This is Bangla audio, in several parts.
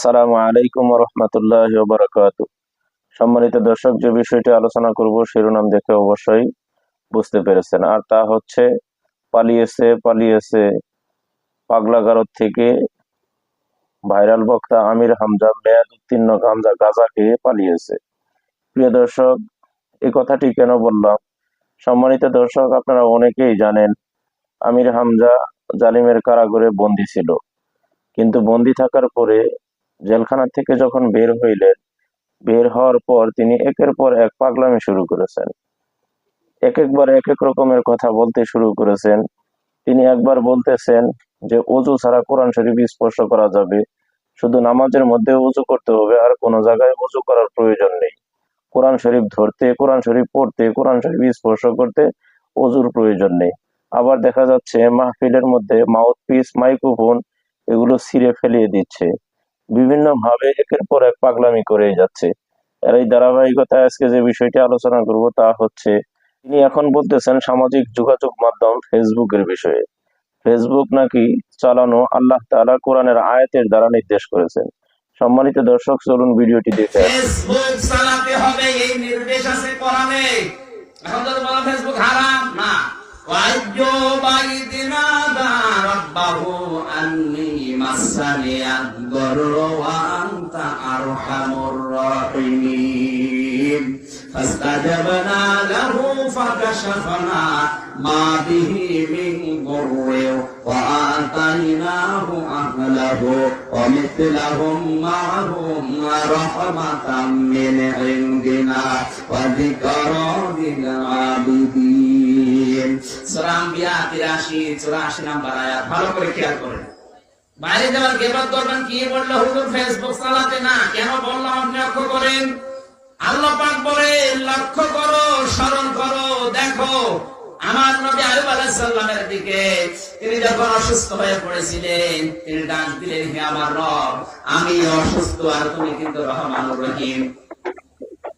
আসসালামু আলাইকুম রহমতুল্লাহ বারাকাত সম্মানিত দর্শক, যে বিষয়টি আলোচনা করব, শিরোনাম দেখে অবশ্যই বুঝতে পেরেছেন। আর তা হচ্ছে, পালিয়েছে পালিয়েছে পাগলাগারদ থেকে ভাইরাল বক্তা আমির হামজা মেয়াদ উত্তীর্ণ গাঞ্জা গাজা খেয়ে পালিয়েছে। প্রিয় দর্শক এই কথাটি কেন বললাম? সম্মানিত দর্শক, আপনারা অনেকেই জানেন, আমির হামজা জালিমের কারাগারে বন্দী ছিল। কিন্তু বন্দী থাকার পরে জেলখানা থেকে যখন বের হইলেন, বের হওয়ার পর তিনি একের পর এক পাগলামি শুরু করেছেন। এক একবার এক এক রকমের কথা বলতে শুরু করেছেন। তিনি একবার বলতেছেন যে অজু ছাড়া কোরআন শরীফ স্পর্শ করা যাবে। শুধু নামাজের মধ্যে উজু করতে হবে, আর কোনো জায়গায় উজু করার প্রয়োজন নেই। কোরআন শরীফ ধরতে, কোরআন শরীফ পড়তে, কোরআন শরীফ স্পর্শ করতে অজুর প্রয়োজন নেই। আবার দেখা যাচ্ছে মাহফিলের মধ্যে মাউথ পিস মাইক্রোফোন এগুলো ছিঁড়ে ফেলিয়ে দিচ্ছে। বিভিন্নভাবে একের পর এক পাগলামি করে যাচ্ছে। আর এই ধারাবাহিকতায় আজকে যে বিষয়টি আলোচনা করব তা হচ্ছে, তিনি এখন বলতেছেন সামাজিক যোগাযোগ মাধ্যম ফেসবুকের বিষয়ে। ফেসবুক নাকি চালানো আল্লাহ তালা কোরআনের আয়াতের দ্বারা নির্দেশ করেছেন। সম্মানিত দর্শক, চলুন ভিডিওটি দেখে এখন বলা ফেসবুক হারাম, না। رَبَّهُ أَنِّي مَسَّنِيَ الضُّرُّ وَأَنْتَ أَرْحَمُ الراحمين. فاستجبنا له فكشفنا ما به من ضر وآتيناه أهله ومثلهم معهم رحمة من عندنا وذكرى للعابدين. সূরা আম্বিয়া 83 84 নাম্বার আয়াত। ভালো করে খেয়াল করেন বাইরে যাওয়ার গেবাদ করবেন কি বলল? হুজুর ফেসবুক চালাতে না। কেন বললাম আপনি লক্ষ্য করো, স্মরণ করো, দেখো। আমার দিকে তিনি যখন অসুস্থ হয়ে পড়েছিলেন, তিনি ডাক দিলেন, হে আমার রব, আমি অসুস্থ আর তুমি কিন্তু রহমানুর রহিম।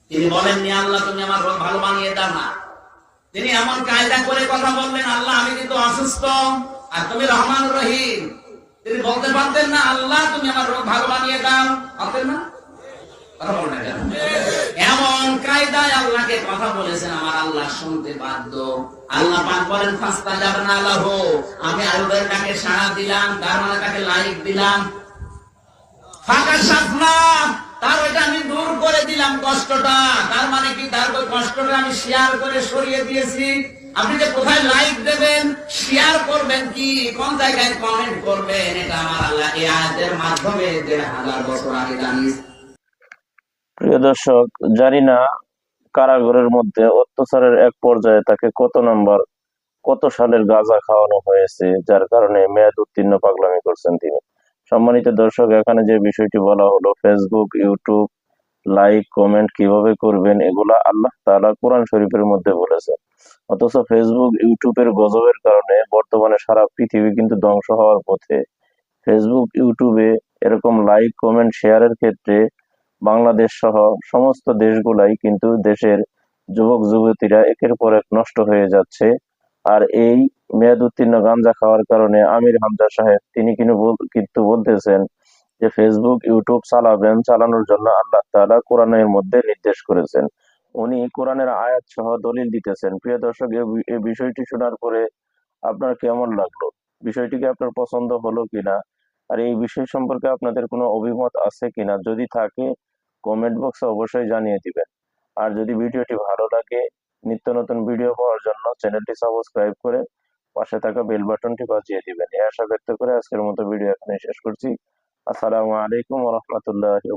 তিনি বলেননি, আল্লাহ, তুমি আমার রোগ ভালো বানিয়ে দাও না। তিনি এমন কায়দা করে কথা বললেন, আল্লাহ, আমি কিন্তু অসুস্থ আর তুমি রহমান রহিম। তিনি বলতে পারতেন না, আল্লাহ, তুমি আমার রোগ ভালো বানিয়ে দাও। পারতেন না? কথা বলেছেন, আমার আল্লাহ শুনতে বাধ্য। আল্লাহ আমি ডাকে সাড়া দিলাম তার মানে তাকে লাইক দিলাম। ফাঁকা তার ওইটা আমি দূর করে দিলাম কষ্টটা। তার মানে কি? তার ওই কষ্টটা আমি শেয়ার করে সরিয়ে দিয়েছি। আপনি যে কোথায় লাইক দেবেন শেয়ার করবেন কি? কোন জায়গায় কমেন্ট করবেন? এটা আমার আল্লাহ এই আয়াতের মাধ্যমে দেড় হাজার বছর আগে জানিয়েছে প্রিয় দর্শক, জানি না কারাগারের মধ্যে অত্যাচারের এক পর্যায়ে তাকে কত নাম্বার, কত সালের গাঁজা খাওয়ানো হয়েছে, যার কারণে মেয়াদ উত্তীর্ণ পাগলামি করছেন তিনি। সম্মানিত দর্শক, এখানে যে বিষয়টি বলা হলো ফেসবুক ইউটিউব লাইক কমেন্ট কীভাবে করবেন, এগুলা আল্লাহ তাআলা কোরআন শরীফের মধ্যে বলেছে অথচ ফেসবুক ইউটিউবের গজবের কারণে বর্তমানে সারা পৃথিবী কিন্তু ধ্বংস হওয়ার পথে ফেসবুক ইউটিউবে এরকম লাইক কমেন্ট শেয়ারের ক্ষেত্রে বাংলাদেশ সহ সমস্ত দেশগুলাই কিন্তু দেশের যুবক যুবতীরা একের পর এক নষ্ট হয়ে যাচ্ছে। আর এই মেয়াদ উত্তীর্ণ গাঞ্জা খাওয়ার কারণে আমির হামজা সাহেব, তিনি কিন্তু কিন্তু বলতেছেন যে ফেসবুক ইউটিউব চালাবেন চালানোর জন্য আল্লাহ তাআলা কোরআনের মধ্যে নির্দেশ করেছেন। উনি কোরআনের আয়াত সহ দলিল দিতেছেন। প্রিয় দর্শক এই বিষয়টি শোনার পরে আপনার কেমন লাগল? বিষয়টি কি আপনার পছন্দ হলো কিনা? আর এই বিষয় সম্পর্কে আপনাদের কোনো অভিমত আছে কিনা? যদি থাকে কমেন্ট বক্সে অবশ্যই জানিয়ে দিবেন। আর যদি ভিডিওটি ভালো লাগে, নিত্য নতুন ভিডিও পাওয়ার জন্য চ্যানেলটি সাবস্ক্রাইব করে পাশে থাকা বেল বাটনটি বাজিয়ে দিবেন। এই আশা ব্যক্ত করে আজকের মতো ভিডিও এখানে শেষ করছি। আসসালামু আলাইকুম রাহমাতুল্লাহি